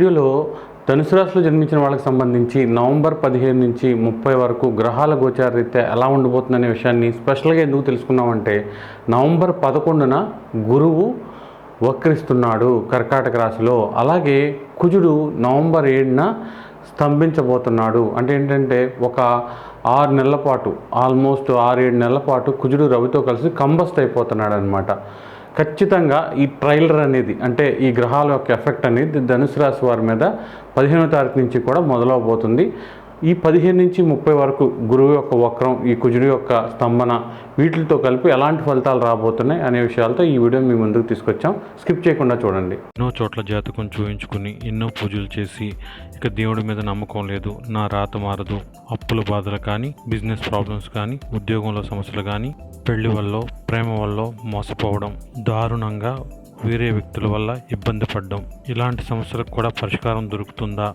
వీడియోలో ధనుసు రాశిలో జన్మించిన వాళ్ళకి సంబంధించి నవంబర్ పదిహేను నుంచి ముప్పై వరకు గ్రహాల గోచార రీత్యా ఎలా ఉండబోతుందనే విషయాన్ని స్పెషల్గా ఎందుకు తెలుసుకున్నామంటే నవంబర్ పదకొండున గురువు వక్రిస్తున్నాడు కర్కాటక రాశిలో. అలాగే కుజుడు నవంబర్ ఏడున స్తంభించబోతున్నాడు. అంటే ఏంటంటే ఒక ఆరు నెలల పాటు ఆల్మోస్ట్ ఆరు ఏడు నెలల పాటు కుజుడు రవితో కలిసి కంబస్ట్ అయిపోతున్నాడు అనమాట ఖచ్చితంగా ఈ ట్రైలర్ అనేది అంటే ఈ గ్రహాల యొక్క ఎఫెక్ట్ అనేది ధనుసు రాశి వారి మీద పదిహేనో తారీఖు నుంచి కూడా మొదలవబోతుంది. ఈ పదిహేను నుంచి ముప్పై వరకు గురువు యొక్క వక్రం ఈ కుజుడు యొక్క స్తంభన వీటితో కలిపి ఎలాంటి ఫలితాలు రాబోతున్నాయి అనే విషయాలతో ఈ వీడియో మీ ముందుకు తీసుకొచ్చాం. స్కిప్ చేయకుండా చూడండి. ఎన్నో చోట్ల జాతకం చూయించుకుని ఎన్నో పూజలు చేసి ఇక దేవుడి మీద నమ్మకం లేదు. నా రాత మారదు. అప్పుల బాధలు కానీ బిజినెస్ ప్రాబ్లమ్స్ కానీ ఉద్యోగంలో సమస్యలు కానీ పెళ్ళి వల్ల ప్రేమ వల్ల మోసపోవడం దారుణంగా వేరే వ్యక్తుల వల్ల ఇబ్బంది పడడం ఇలాంటి సమస్యలకు కూడా పరిష్కారం దొరుకుతుందా?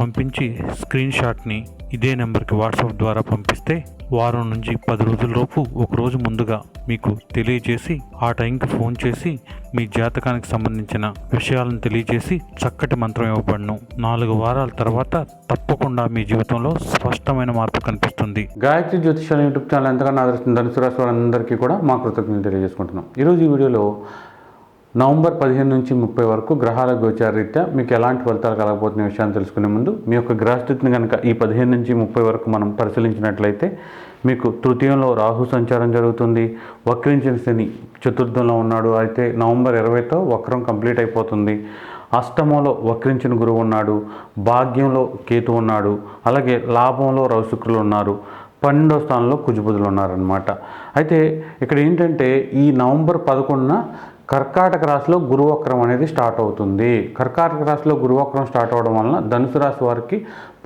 పంపించి స్క్రీన్ షాట్ని ఇదే నెంబర్కి వాట్సాప్ ద్వారా పంపిస్తే వారం నుంచి పది రోజులలోపు ఒక రోజు ముందుగా మీకు తెలియజేసి ఆ టైంకి ఫోన్ చేసి మీ జాతకానికి సంబంధించిన విషయాలను తెలియజేసి చక్కటి మంత్రం ఇవ్వబడను. నాలుగు వారాల తర్వాత తప్పకుండా మీ జీవితంలో స్పష్టమైన మార్పు కనిపిస్తుంది. గాయత్రి జ్యోతిషాల యూట్యూబ్ ఛానల్ ఎంతగానో ఆదరిస్తున్న ధనుసు రాశి వారందరికీ కూడా మా కృతజ్ఞతలు తెలియజేసుకుంటున్నాం. ఈరోజు ఈ వీడియోలో నవంబర్ పదిహేను నుంచి ముప్పై వరకు గ్రహాల గోచార రీత్యా మీకు ఎలాంటి ఫలితాలు కలగబోతున్న విషయాన్ని తెలుసుకునే ముందు మీ యొక్క గ్రహస్థితిని కనుక ఈ పదిహేను నుంచి ముప్పై వరకు మనం పరిశీలించినట్లయితే మీకు తృతీయంలో రాహు సంచారం జరుగుతుంది. వక్రించిన శని చతుర్థంలో ఉన్నాడు. అయితే నవంబర్ ఇరవైతో వక్రం కంప్లీట్ అయిపోతుంది. అష్టమంలో వక్రించిన గురువు ఉన్నాడు. భాగ్యంలో కేతు ఉన్నాడు. అలాగే లాభంలో రవిశుక్రులు ఉన్నారు. పన్నెండో స్థానంలో కుజుబుధులు ఉన్నారనమాట అయితే ఇక్కడ ఏంటంటే ఈ నవంబర్ పదకొండున కర్కాటక రాశిలో గురువక్రం అనేది స్టార్ట్ అవుతుంది. కర్కాటక రాశిలో గురువక్రం స్టార్ట్ అవ్వడం వలన ధనుసు రాశి వారికి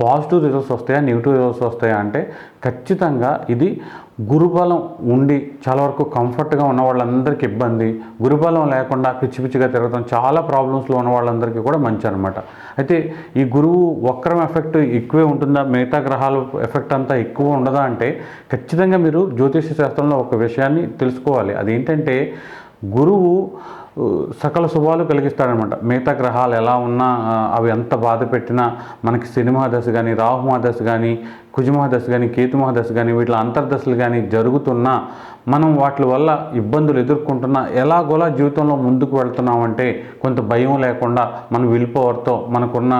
పాజిటివ్ రిజల్ట్స్ వస్తాయా నెగిటివ్ రిజల్ట్స్ వస్తాయా అంటే ఖచ్చితంగా ఇది గురుబలం ఉండి చాలా వరకు కంఫర్ట్గా ఉన్న వాళ్ళందరికీ ఇబ్బంది. గురుబలం లేకుండా పిచ్చి పిచ్చిగా తిరగడం చాలా ప్రాబ్లమ్స్లో ఉన్న వాళ్ళందరికీ కూడా మంచి అనమాట. అయితే ఈ గురువు వక్రం ఎఫెక్ట్ ఎక్కువే ఉంటుందా మిగతా గ్రహాల ఎఫెక్ట్ అంతా ఎక్కువ ఉండదా అంటే ఖచ్చితంగా మీరు జ్యోతిష శాస్త్రంలో ఒక విషయాన్ని తెలుసుకోవాలి. అదేంటంటే గురువు సకల శుభాలు కలిగిస్తాడనమాట. మిగతా గ్రహాలు ఎలా ఉన్నా అవి ఎంత బాధ పెట్టినా మనకి శని మహాదశ కానీ రాహు మహాదశ కానీ కుజ మహాదశ కానీ కేతు మహాదశ కానీ వీటిలో అంతర్దశలు కానీ జరుగుతున్నా మనం వాటి వల్ల ఇబ్బందులు ఎదుర్కొంటున్నా ఎలాగోలా జీవితంలో ముందుకు వెళ్తున్నామంటే కొంత భయం లేకుండా మన విల్ పవర్తో మనకున్న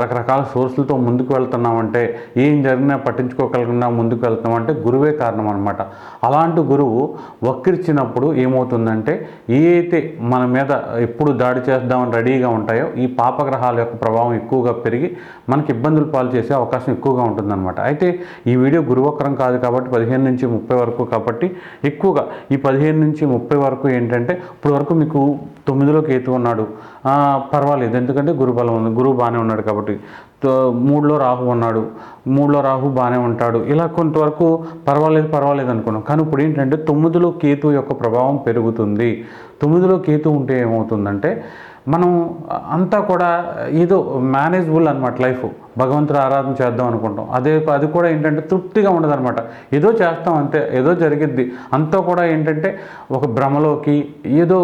రకరకాల సోర్సులతో ముందుకు వెళ్తున్నామంటే ఏం జరిగినా పట్టించుకోగలకుండా ముందుకు వెళ్తున్నామంటే గురువే కారణం అనమాట అలాంటి గురువు వక్రిచ్చినప్పుడు ఏమవుతుందంటే ఏదైతే మన మీద ఎప్పుడు దాడి చేద్దామని రెడీగా ఉంటాయో ఈ పాపగ్రహాల యొక్క ప్రభావం ఎక్కువగా పెరిగి మనకి ఇబ్బందులు పాలు చేసే అవకాశం ఎక్కువగా ఉంటుందన్నమాట. అయితే ఈ వీడియో గురువక్రం కాదు కాబట్టి పదిహేను నుంచి ముప్పై వరకు కాబట్టి ఎక్కువగా ఈ పదిహేను నుంచి ముప్పై వరకు ఏంటంటే ఇప్పుడు వరకు మీకు తొమ్మిదిలో కేతు ఉన్నాడు. పర్వాలేదు. ఎందుకంటే గురుబలం ఉంది గురువు బాగానే ఉన్నాడు కాబట్టి. మూడులో రాహు ఉన్నాడు. మూడులో రాహు బాగానే ఉంటాడు. ఇలా కొంతవరకు పర్వాలేదు పర్వాలేదు అనుకున్నాం. కానీ ఇప్పుడు ఏంటంటే తొమ్మిదిలో కేతు యొక్క ప్రభావం పెరుగుతుంది. తొమ్మిదిలో కేతు ఉంటే ఏమవుతుందంటే మనం అంతా కూడా ఏదో మేనేజబుల్ అనమాట లైఫ్ భగవంతుడు ఆరాధన చేద్దాం అనుకుంటాం. అదే అది కూడా ఏంటంటే తృప్తిగా ఉండదన్నమాట. ఏదో చేస్తాం అంతే ఏదో జరిగిద్ది. అంతా కూడా ఏంటంటే ఒక భ్రమలోకి ఏదో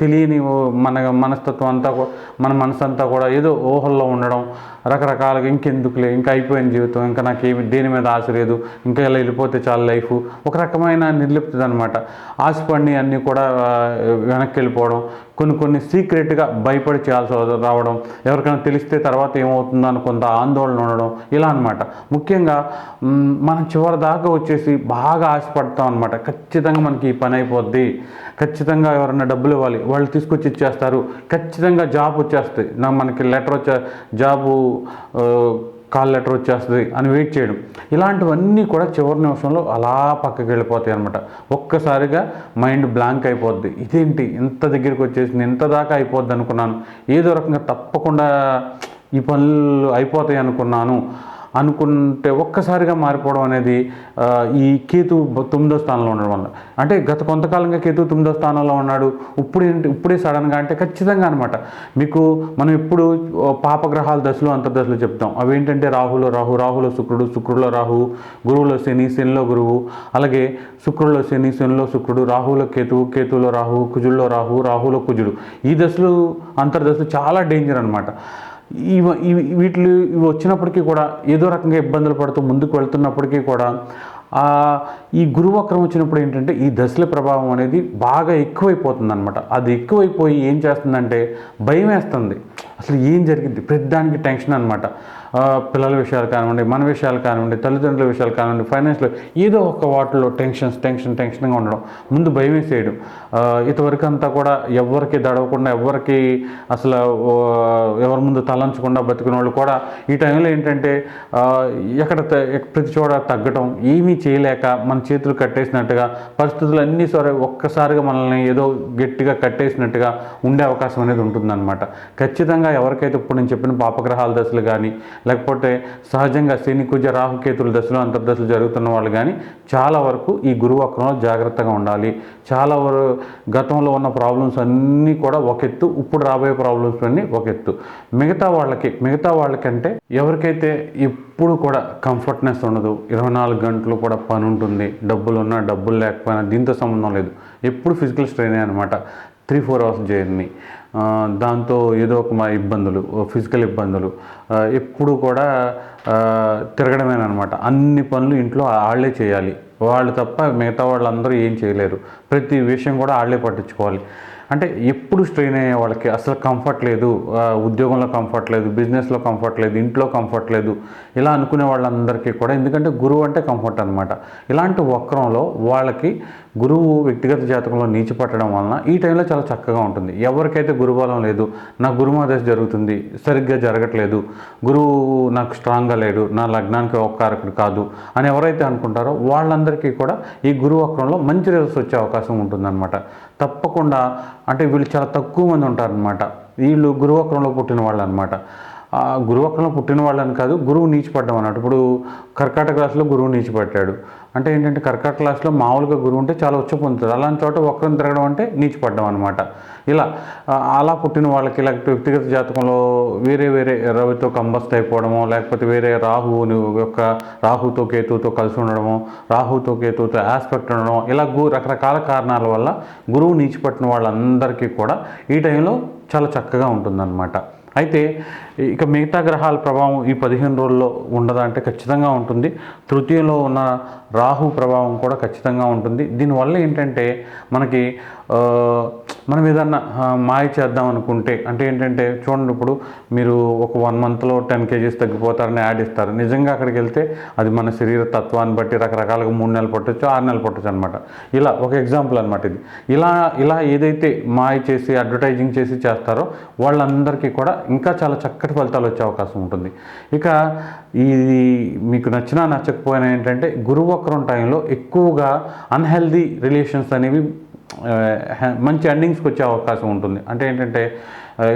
తెలియని ఓ- మన మనస్తత్వం అంతా కూడా మన మనసు అంతా కూడా ఏదో ఊహల్లో ఉండడం రకరకాలుగా ఇంకెందుకులే ఇంకా అయిపోయిన జీవితం ఇంకా నాకేమి దేని మీద ఆశ లేదు ఇంకా ఇలా వెళ్ళిపోతే చాలా లైఫ్. ఒక రకమైన నిర్లిప్తత అనమాట ఆశపడిని అన్నీ కూడా వెనక్కి వెళ్ళిపోవడం కొన్ని కొన్ని సీక్రెట్గా భయపడి చేయాల్సి రావడం ఎవరికైనా తెలిస్తే తర్వాత ఏమవుతుందో అని కొంత ఆందోళన ఉండడం ఇలా అనమాట ముఖ్యంగా మనం చివరి దాకా వచ్చేసి బాగా ఆశపడతాం అనమాట ఖచ్చితంగా మనకి ఈ పని అయిపోద్ది. ఖచ్చితంగా ఎవరైనా డబ్బులు ఇవ్వాలి వాళ్ళు తీసుకొచ్చి ఇచ్చేస్తారు. ఖచ్చితంగా జాబ్ వచ్చేస్తుంది. నా మనకి లెటర్ వచ్చే జాబు కాల్ లెటర్ వచ్చేస్తుంది అని వెయిట్ చేయడం. ఇలాంటివన్నీ కూడా చివరి నిమిషంలో అలా పక్కకి వెళ్ళిపోతాయి అనమాట ఒక్కసారిగా మైండ్ బ్లాంక్ అయిపోద్ది. ఇదేంటి? ఇంత దగ్గరికి వచ్చేసింది ఇంత దాకా అయిపోద్ది అనుకున్నాను. ఏదో రకంగా తప్పకుండా ఈ పనులు అయిపోతాయి అనుకున్నాను. అనుకుంటే ఒక్కసారిగా మారిపోవడం అనేది ఈ కేతు తొమ్మిదో స్థానంలో ఉండడం వల్ల అంటే గత కొంతకాలంగా కేతు తొమ్మిదో స్థానంలో ఉన్నాడు. ఇప్పుడు ఏంటి ఇప్పుడే సడన్గా అంటే ఖచ్చితంగా అనమాట మీకు మనం ఎప్పుడు పాపగ్రహాల దశలు అంతర్దశలు చెప్తాం. అవి ఏంటంటే రాహులో రాహు రాహులో శుక్రుడు శుక్రుడిలో రాహు గురువులో శని శనిలో గురువు. అలాగే శుక్రుడిలో శని శనిలో శుక్రుడు రాహులో కేతువు కేతువులో రాహు కుజుల్లో రాహు రాహులో కుజుడు. ఈ దశలు అంతర్దశలు చాలా డేంజర్ అనమాట ఇవి వీటి ఇవి వచ్చినప్పటికీ కూడా ఏదో రకంగా ఇబ్బందులు పడుతూ ముందుకు వెళ్తున్నప్పటికీ కూడా ఈ గురువక్రం వచ్చినప్పుడు ఏంటంటే ఈ దశల ప్రభావం అనేది బాగా ఎక్కువైపోతుంది అనమాట అది ఎక్కువైపోయి ఏం చేస్తుందంటే భయం వేస్తుంది అసలు ఏం జరిగింది? ప్రతిదానికి టెన్షన్ అనమాట పిల్లల విషయాలు కానివ్వండి మన విషయాలు కానివ్వండి తల్లిదండ్రుల విషయాలు కానివ్వండి ఫైనాన్స్లో ఏదో ఒక వాటిలో టెన్షన్స్ టెన్షన్ టెన్షన్గా ఉండడం. ముందు భయం వేసేయడం ఆ, ఇంతవరకు అంతా కూడా ఎవరికి దడవకుండా ఎవరికి అసలు ఎవరి ముందు తలంచకుండా బతికిన వాళ్ళు కూడా ఈ టైంలో ఏంటంటే ఎక్కడ త- ప్రతి చోట తగ్గటం ఏమీ చేయలేక మన చేతులు కట్టేసినట్టుగా పరిస్థితులు అన్నీ సరే ఒక్కసారిగా మనల్ని ఏదో గట్టిగా కట్టేసినట్టుగా ఉండే అవకాశం అనేది ఉంటుందన్నమాట. ఖచ్చితంగా ఎవరికైతే ఇప్పుడు నేను చెప్పిన పాపగ్రహాల దశలు కానీ లేకపోతే సహజంగా శని కుజ రాహుకేతుల దశలు అంతర్దశలు జరుగుతున్న వాళ్ళు కానీ చాలా వరకు ఈ గురువు వక్రంలో జాగ్రత్తగా ఉండాలి. చాలా వరకు గతంలో ఉన్న ప్రాబ్లమ్స్ అన్నీ కూడా ఒక ఎత్తు ఇప్పుడు రాబోయే ప్రాబ్లమ్స్ అన్నీ ఒక ఎత్తు. మిగతా వాళ్ళకి మిగతా వాళ్ళకంటే ఎవరికైతే ఎప్పుడు కూడా కంఫర్ట్నెస్ ఉండదు. ఇరవై నాలుగు గంటలు కూడా పని ఉంటుంది డబ్బులు ఉన్నా డబ్బులు లేకపోయినా దీంతో సంబంధం లేదు. ఎప్పుడు ఫిజికల్ స్ట్రెయిన్ అనమాట త్రీ ఫోర్ అవర్స్ జర్నీ. దాంతో ఏదో ఒక మా ఇబ్బందులు ఫిజికల్ ఇబ్బందులు. ఎప్పుడు కూడా తిరగడమేనమాట అన్ని పనులు ఇంట్లో వాళ్ళే చేయాలి. వాళ్ళు తప్ప మిగతా వాళ్ళందరూ ఏం చేయలేరు. ప్రతి విషయం కూడా వాళ్ళే పట్టించుకోవాలి. అంటే ఎప్పుడు స్ట్రెయిన్ అయ్యే వాళ్ళకి అసలు కంఫర్ట్ లేదు ఉద్యోగంలో కంఫర్ట్ లేదు బిజినెస్లో కంఫర్ట్ లేదు ఇంట్లో కంఫర్ట్ లేదు ఇలా అనుకునే వాళ్ళందరికీ కూడా ఎందుకంటే గురువు అంటే కంఫర్ట్ అనమాట ఇలాంటి వక్రంలో వాళ్ళకి గురువు వ్యక్తిగత జాతకంలో నీచి పట్టడం వలన ఈ టైంలో చాలా చక్కగా ఉంటుంది. ఎవరికైతే గురుబలం లేదు నా గురుమాదశ జరుగుతుంది సరిగ్గా జరగట్లేదు గురువు నాకు స్ట్రాంగ్గా లేడు నా లగ్నానికి ఒక్కరకుడు కాదు అని ఎవరైతే అనుకుంటారో వాళ్ళందరికీ కూడా ఈ గురువు వక్రంలో మంచి రిజల్ట్స్ వచ్చే అవకాశం ఉంటుందన్నమాట. తప్పకుండా అంటే వీళ్ళు చాలా తక్కువ మంది ఉంటారనమాట వీళ్ళు గురువక్రంలో పుట్టిన వాళ్ళు అనమాట గురువక్రంలో పుట్టిన వాళ్ళని కాదు గురువు నీచిపడ్డం అన్నట్టు ఇప్పుడు కర్కాటక రాశిలో గురువు నీచిపట్టాడు అంటే ఏంటంటే కర్కాటక క్లాస్లో మామూలుగా గురువు ఉంటే చాలా ఉచ్చ పొందుతుంది అలాంటి చోట వక్రం తిరగడం అంటే నీచిపడ్డం అనమాట ఇలా అలా పుట్టిన వాళ్ళకి లేకపోతే వ్యక్తిగత జాతకంలో వేరే వేరే రవితో కంబస్ట్ అయిపోవడము లేకపోతే వేరే రాహువుని యొక్క రాహుతో కేతువుతో కలిసి ఉండడము రాహుతో కేతువుతో ఆస్పెక్ట్ ఉండడం ఇలా గు రకరకాల కారణాల వల్ల గురువు నీచిపట్టిన వాళ్ళందరికీ కూడా ఈ టైంలో చాలా చక్కగా ఉంటుందన్నమాట. అయితే ఇక మిగతా గ్రహాల ప్రభావం ఈ పదిహేను రోజుల్లో ఉండదా అంటే ఖచ్చితంగా ఉంటుంది. తృతీయంలో ఉన్న రాహు ప్రభావం కూడా ఖచ్చితంగా ఉంటుంది. దీనివల్ల ఏంటంటే మనకి మనం ఏదన్నా మాయ చేద్దాం అనుకుంటే అంటే ఏంటంటే చూడండి ఇప్పుడు మీరు ఒక వన్ మంత్లో టెన్ కేజీస్ తగ్గిపోతారని యాడ్ ఇస్తారు. నిజంగా అక్కడికి వెళ్తే అది మన శరీర తత్వాన్ని బట్టి రకరకాలుగా మూడు నెలలు పట్టొచ్చు ఆరు నెలలు పట్టొచ్చు అనమాట ఇలా ఒక ఎగ్జాంపుల్ అనమాట ఇది. ఇలా ఇలా ఏదైతే మాయ చేసి అడ్వర్టైజింగ్ చేసి చేస్తారో వాళ్ళందరికీ కూడా ఇంకా చాలా చక్కటి ఫలితాలు వచ్చే అవకాశం ఉంటుంది. ఇక ఇది మీకు నచ్చినా నచ్చకపోయినా ఏంటంటే గురువక్రం టైంలో ఎక్కువగా అన్హెల్దీ రిలేషన్స్ అనేవి మంచి ఎండింగ్స్కి వచ్చే అవకాశం ఉంటుంది. అంటే ఏంటంటే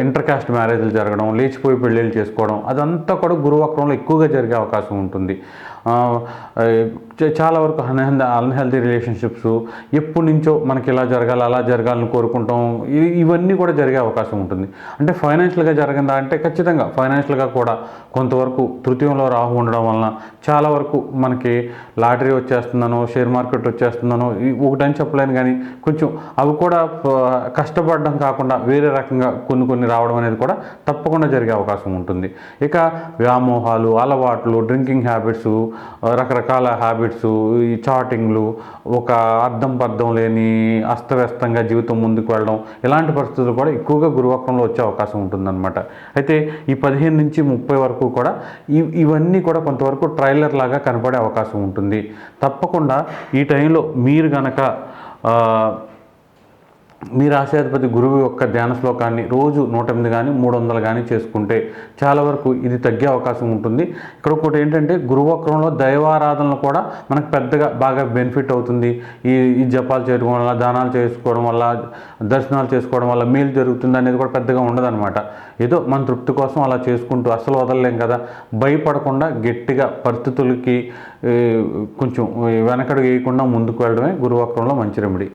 ఇంటర్ కాస్ట్ మ్యారేజ్లు జరగడం లేచిపోయి పెళ్ళిళ్ళు చేసుకోవడం అదంతా కూడా గురువక్రంలో ఎక్కువగా జరిగే అవకాశం ఉంటుంది. చాలా వరకు అన్హెల్దీ అన్హెల్దీ రిలేషన్షిప్స్ ఎప్పటి నుంచో మనకి ఇలా జరగాలి అలా జరగాలని కోరుకుంటాం ఇవన్నీ కూడా జరిగే అవకాశం ఉంటుంది. అంటే ఫైనాన్షియల్గా జరిగిందా అంటే ఖచ్చితంగా ఫైనాన్షియల్గా కూడా కొంతవరకు తృతీయంలో రాహు ఉండడం వలన చాలా వరకు మనకి లాటరీ వచ్చేస్తుందనో షేర్ మార్కెట్ వచ్చేస్తుందనో ఒకటని చెప్పలేను కానీ కొంచెం అవి కూడా కష్టపడడం కాకుండా వేరే రకంగా కొన్ని కొన్ని రావడం అనేది కూడా తప్పకుండా జరిగే అవకాశం ఉంటుంది. ఇక వ్యామోహాలు అలవాట్లు డ్రింకింగ్ హ్యాబిట్స్ రకరకాల హ్యాబిట్స్ ఈ చాటింగ్లు ఒక అర్థం పర్థం లేని అస్తవ్యస్తంగా జీవితం ముందుకు వెళ్ళడం ఇలాంటి పరిస్థితులు కూడా ఎక్కువగా గురువక్రంలో వచ్చే అవకాశం ఉంటుందన్నమాట. అయితే ఈ పదిహేను నుంచి ముప్పై వరకు కూడా ఇ ఇవన్నీ కూడా కొంతవరకు ట్రైలర్ లాగా కనపడే అవకాశం ఉంటుంది. తప్పకుండా ఈ టైంలో మీరు గనక మీ రాశాధిపతి గురువు యొక్క ధ్యాన శ్లోకాన్ని రోజు నూట ఎనిమిది కానీ మూడు వందలు కానీ చేసుకుంటే చాలా వరకు ఇది తగ్గే అవకాశం ఉంటుంది. ఇక్కడ ఒకటి ఏంటంటే గురువక్రంలో దైవారాధనలు కూడా మనకు పెద్దగా బాగా బెనిఫిట్ అవుతుంది. ఈ ఈ జపాలు చేయడం వల్ల దానాలు చేసుకోవడం వల్ల దర్శనాలు చేసుకోవడం వల్ల మేలు జరుగుతుంది అనేది కూడా పెద్దగా ఉండదన్నమాట. ఏదో మన తృప్తి కోసం అలా చేసుకుంటూ అసలు వదలలేం కదా. భయపడకుండా గట్టిగా పరిస్థితులకి కొంచెం వెనకడు వేయకుండా ముందుకు వెళ్ళడమే గురువక్రంలో మంచి రెమెడీ